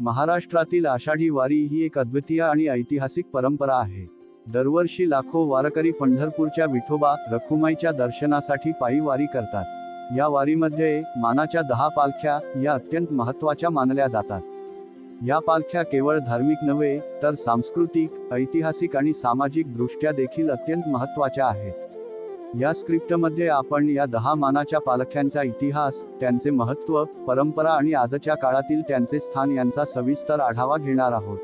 महाराष्ट्रातील आषाढी वारी ही एक अद्वितीय आणि ऐतिहासिक परंपरा आहे. दरवर्षी लाखो वारकरी पंढरपूरच्या विठोबा रखुमाईच्या दर्शनासाठी पायी वारी करतात. या वारीमध्ये मानाच्या दहा पालख्या या अत्यंत महत्त्वाच्या मानल्या जातात. या पालख्या केवळ धार्मिक नव्हे तर सांस्कृतिक ऐतिहासिक आणि सामाजिक दृष्ट्या देखील अत्यंत महत्त्वाच्या आहेत. या स्क्रिप्टमध्ये आपण या दहा मानाच्या पालख्यांचा इतिहास त्यांचे महत्त्व परंपरा आणि आजच्या काळातील त्यांचे स्थान यांचा सविस्तर आढावा घेणार आहोत.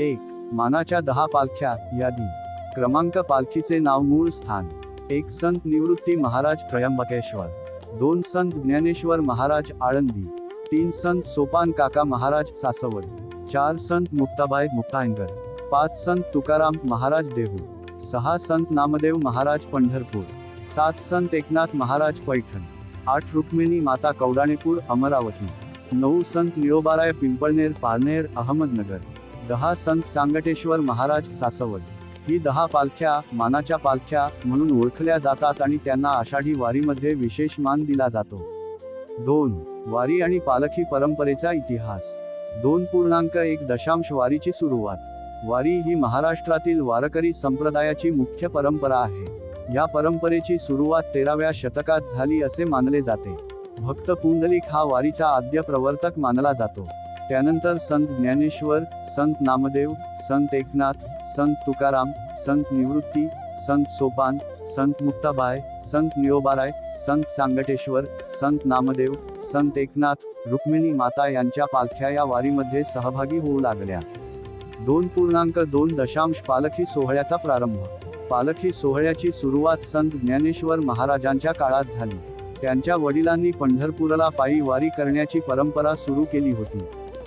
एक मानाच्या दहा पालख्या यादी. क्रमांक पालखीचे नाव मूळ स्थान. एक संत निवृत्ती महाराज त्र्यंबकेश्वर. दोन संत ज्ञानेश्वर महाराज आळंदी. तीन संत सोपान काका महाराज सासवड. चार संत मुक्ताबाई मुक्तांगर पाच संत तुकाराम महाराज देहू. सहा संत नामदेव महाराज पंढरपूर सात संत एकनाथ महाराज पैठण आठ रुक्मिणी माता कौडाणेपूर अमरावती नऊ संत निळोबाराय पिंपळनेर पारनेर अहमदनगर दहा संत चांगटेश्वर महाराज सासवड ही दहा पालख्या मानाच्या पालख्या म्हणून ओळखल्या जातात आणि त्यांना आषाढी वारीमध्ये विशेष मान दिला जातो. दोन वारी आणि पालखी परंपरेचा इतिहास. दोन पूर्णांक एक दशांश वारीची सुरुवात. वारी ही महाराष्ट्रातील वारकरी संप्रदायाची मुख्य परंपरा आहे. या परंपरेची सुरुवात तेराव्या शतकात झाली असे मानले जाते. भक्त पुंडलिक हा वारीचा आद्य प्रवर्तक मानला जातो. त्यानंतर संत ज्ञानेश्वर संत नामदेव संत एकनाथ संत तुकाराम संत निवृत्ती संत सोपान संत मुक्ताबाय संत निओबाराय संत सांगटेश्वर संत नामदेव संत एकनाथ रुक्मिणी माता यांच्या पालख्या या वारीमध्ये सहभागी होऊ लागल्या. दोन पूर्णांक दोन दशांश पालखी सोहळ्याचा प्रारंभ. पालखी सोहळ्याची सुरुवात संत ज्ञानेश्वर महाराजांच्या काळात झाली. त्यांच्या वडिलांनी पंढरपूरला पायी वारी करण्याची परंपरा सुरू केली होती.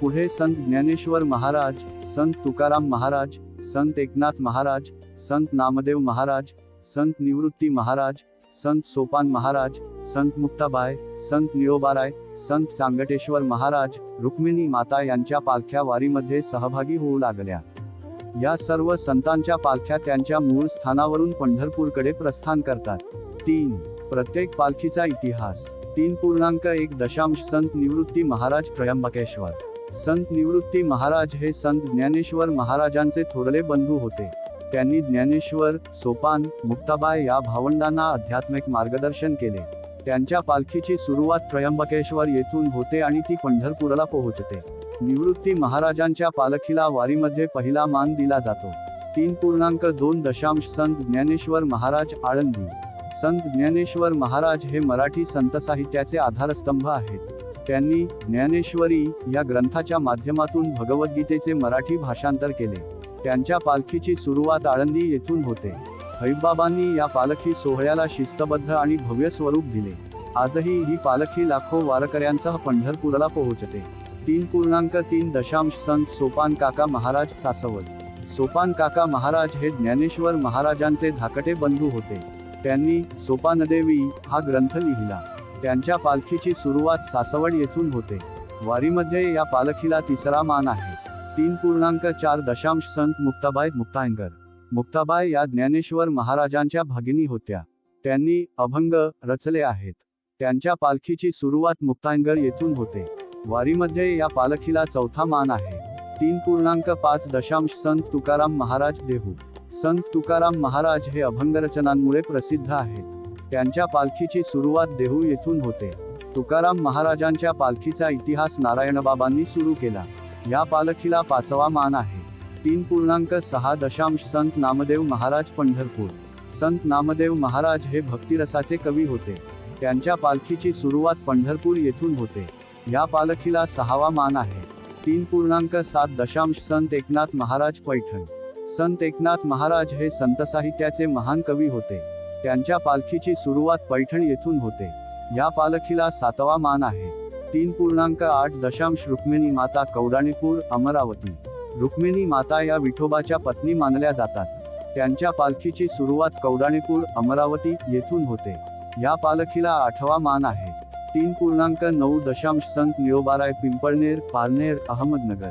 पुढे संत ज्ञानेश्वर महाराज संत तुकाराम महाराज संत एकनाथ महाराज संत नामदेव महाराज संत निवृत्ती महाराज संत सोपान महाराज संत मुक्ताबाय संत निळोबाराय संत चांगटेश्वर महाराज रुक्मिणी माता यांच्या पालख्या वारीमध्ये सहभागी होऊ लागल्या. या सर्व संतांच्या पालख्या त्यांच्या मूळ स्थानावरून पंढरपूरकडे प्रस्थान करतात. तीन प्रत्येक पालखीचा इतिहास. तीन पूर्णांक एक दशांश संत निवृत्ती महाराज त्र्यंबकेश्वर. संत निवृत्ती महाराज हे संत ज्ञानेश्वर महाराजांचे थोरले बंधू होते. त्यांनी ज्ञानेश्वर सोपान मुक्ताबाई या भावंडांना आध्यात्मिक मार्गदर्शन केले. त्यांच्या पालखीची सुरुवात त्र्यंबकेश्वर येथून होते आणि ती पंढरपूरला पोहोचते. निवृत्ती महाराजांच्या पालखीला वारीमध्ये पहिला मान दिला जातो. तीन पूर्णांक दोन दशांश संत ज्ञानेश्वर महाराज आळंदी. संत ज्ञानेश्वर महाराज हे मराठी संत साहित्याचे आधारस्तंभ आहेत. त्यांनी ज्ञानेश्वरी या ग्रंथाच्या माध्यमातून भगवद्गीतेचे मराठी भाषांतर केले. त्यांच्या पालखीची सुरुवात आळंदी येथून होते. हैबाबांनी या पालखी सोहळ्याला शिस्तबद्ध आणि भव्य स्वरूप दिले. आजही ही पालखी लाखो वारकऱ्यांसह पंढरपूरला पोहोचते. तीन पूर्णांक तीन दशांश संत सोपान काका महाराज सासवड. सोपान काका महाराज हे ज्ञानेश्वर महाराजांचे धाकटे बंधू होते. त्यांनी सोपानदेवी हा ग्रंथ लिहिला. त्यांच्या पालखीची सुरुवात सासवड येथून होते. वारीमध्ये या पालखीला तिसरा मान आहे. तीन पूर्णांक चार दशांश संत मुक्ताबाई मुक्तांगर. मुक्ताबाई या ज्ञानेश्वर महाराजांच्या भगिनी होत्या. त्यांनी अभंग रचले आहेत. त्यांच्या पालखीची सुरुवात मुक्तांगर येथून होते. वारीमध्ये या पालखीला चौथा मान आहे. तीन पूर्णांक पाच दशांश संत तुकाराम महाराज देहू. संत तुकाराम महाराज हे अभंगरचनांमुळे प्रसिद्ध आहेत. त्यांच्या पालखीची सुरुवात देहू येथून होते. तुकाराम महाराजांच्या पालखीचा इतिहास नारायणबाबांनी सुरू केला. या पालखीला पाचवा मान आहे. तीन पूर्णांक सहा दशांश संत नामदेव महाराज पंढरपूर. संत नामदेव महाराज हे भक्तिरसाचे कवी होते. त्यांच्या पालखीची सुरुवात पंढरपूर येथून होते. या पालखीला सहावा मान आहे. तीन पूर्णांक सात दशांश संत एकनाथ महाराज पैठण. संत एकनाथ महाराज हे संत साहित्याचे महान कवी होते. त्यांच्या पालखीची सुरुवात पैठण येथून होते. या पालखीला सातवा मान आहे. तीन पूर्णांक आठ दशांश रुक्मिणी माता कौडाणीपूर अमरावती. रुक्मिणी माता या विठोबाच्या पत्नी मानल्या जातात. त्यांच्या पालखीची सुरुवात कौडाणीपूर अमरावती येथून होते. या पालखीला आठवा मान आहे. तीन पूर्णांक नऊ दशांश संत निळोबाराय पिंपळनेर पारनेर अहमदनगर.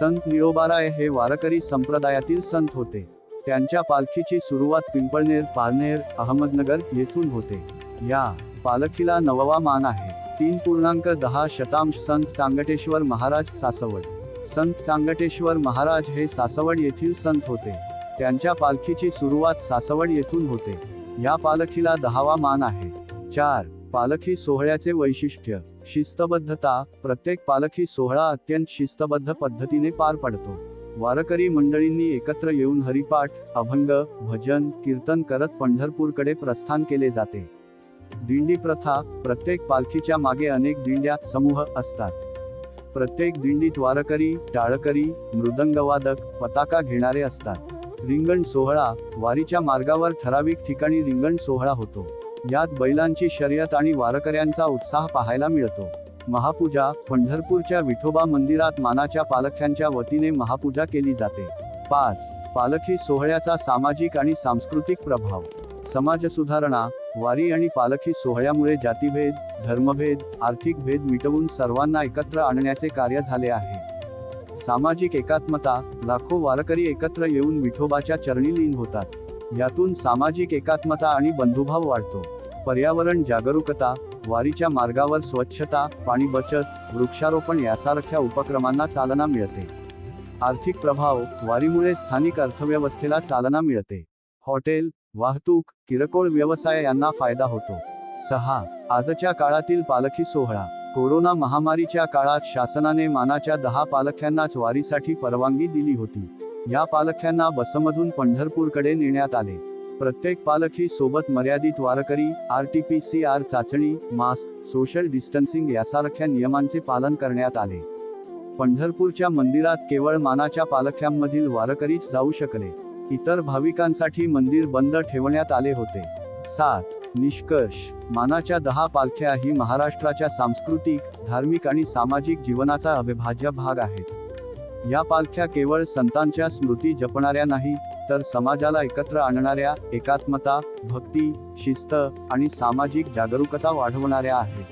संत निळोबाराय हे वारकरी संप्रदायातील संत होते. त्यांच्या पालखीची सुरुवात पिंपळनेर पारनेर अहमदनगर येथून होते. या पालखीला नववा मान आहे. तीन पूर्णांक दहा शतांश संत चांगटेश्वर महाराज सासवड. संत चांगटेश्वर महाराज हे सासवड येथील संत होते. त्यांच्या पालखीची सुरुवात सासवड येथून होते. या पालखीला दहावा मान आहे. चार पालखी सोहळ्याचे वैशिष्ट्य. शिस्तबद्धता प्रत्येक पालखी सोहळा अत्यंत शिस्तबद्ध पद्धतीने पार पडतो. वारकरी मंडळींनी एकत्र येऊन हरिपाठ अभंग भजन कीर्तन करत पंढरपूरकडे प्रस्थान केले जाते. दिंडी प्रथा प्रत्येक पालखीच्या मागे अनेक दिंड्या समूह असतात. प्रत्येक दिंडीत वारकरी टाळकरी मृदंगवादक पताका घेणारे असतात. रिंगण सोहळा वारीच्या मार्गावर ठराविक ठिकाणी रिंगण सोहळा होतो. यात बैलांची शर्यत आणि वारकऱ्यांचा उत्साह पाहायला मिळतो. महापूजा पंढरपूरच्या विठोबा मंदिरात मानाच्या पालख्यांच्या वतीने महापूजा केली जाते. पाच पालखी सोहळ्याचा सामाजिक आणि सांस्कृतिक प्रभाव. समाज सुधारणा वारी आणि पालखी सोहळ्यामुळे जातीभेद धर्मभेद आर्थिक भेद मिटवून सर्वांना एकत्र आणण्याचे कार्य झाले आहे. सामाजिक एकात्मता लाखो वारकरी एकत्र येऊन विठोबाच्या चरणी लीन होतात. यातून सामाजिक एकात्मता आणि बंधुभाव वाढतो. पर्यावरण जागरूकता वारीच्या मार्गावर स्वच्छता पाणी बचत वृक्षारोपण यासारख्या उपक्रमांना चालना मिळते. आर्थिक प्रभाव वारीमुळे स्थानिक अर्थव्यवस्थेला चालना मिळते. हॉटेल वाहतूक किरकोळ व्यवसाय यांना फायदा होतो. सहा. आजच्या काळातील पालखी सोहळा. कोरोना महामारीच्या काळात शासनाने मानाच्या दहा पालख्यांनाच वारीसाठी परवानगी दिली होती. या पालख्यांना बसमधून पंढरपूरकडे नेण्यात आले. प्रत्येक पालखी सोबत मर्यादित वारकरी R T P C R चाचणी मास्क सोशल डिस्टन्सिंग यासारख्या नियमांचे पालन करण्यात आले. पंढरपूरच्या मंदिरात केवळ मानाच्या पालख्यांमधील वारकरीच जाऊ शकले. इतर भाविकांसाठी मंदिर बंद ठेवण्यात आले होते. सात. निष्कर्ष. मानाच्या दहा पालख्या ही महाराष्ट्राच्या सांस्कृतिक धार्मिक आणि सामाजिक जीवनाचा अविभाज्य भाग आहेत. या पालख्या केवळ संतांच्या स्मृती जपणाऱ्या नाही तर समाजाला एकत्र आणणाऱ्या एकात्मता भक्ती शिस्त आणि सामाजिक जागरूकता वाढवणाऱ्या आहेत.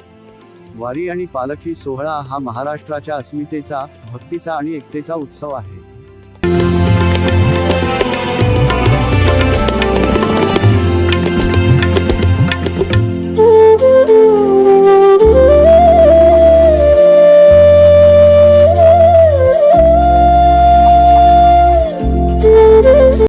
वारी आणि पालखी सोहळा हा महाराष्ट्राच्या अस्मितेचा भक्तीचा आणि एकतेचा उत्सव आहे.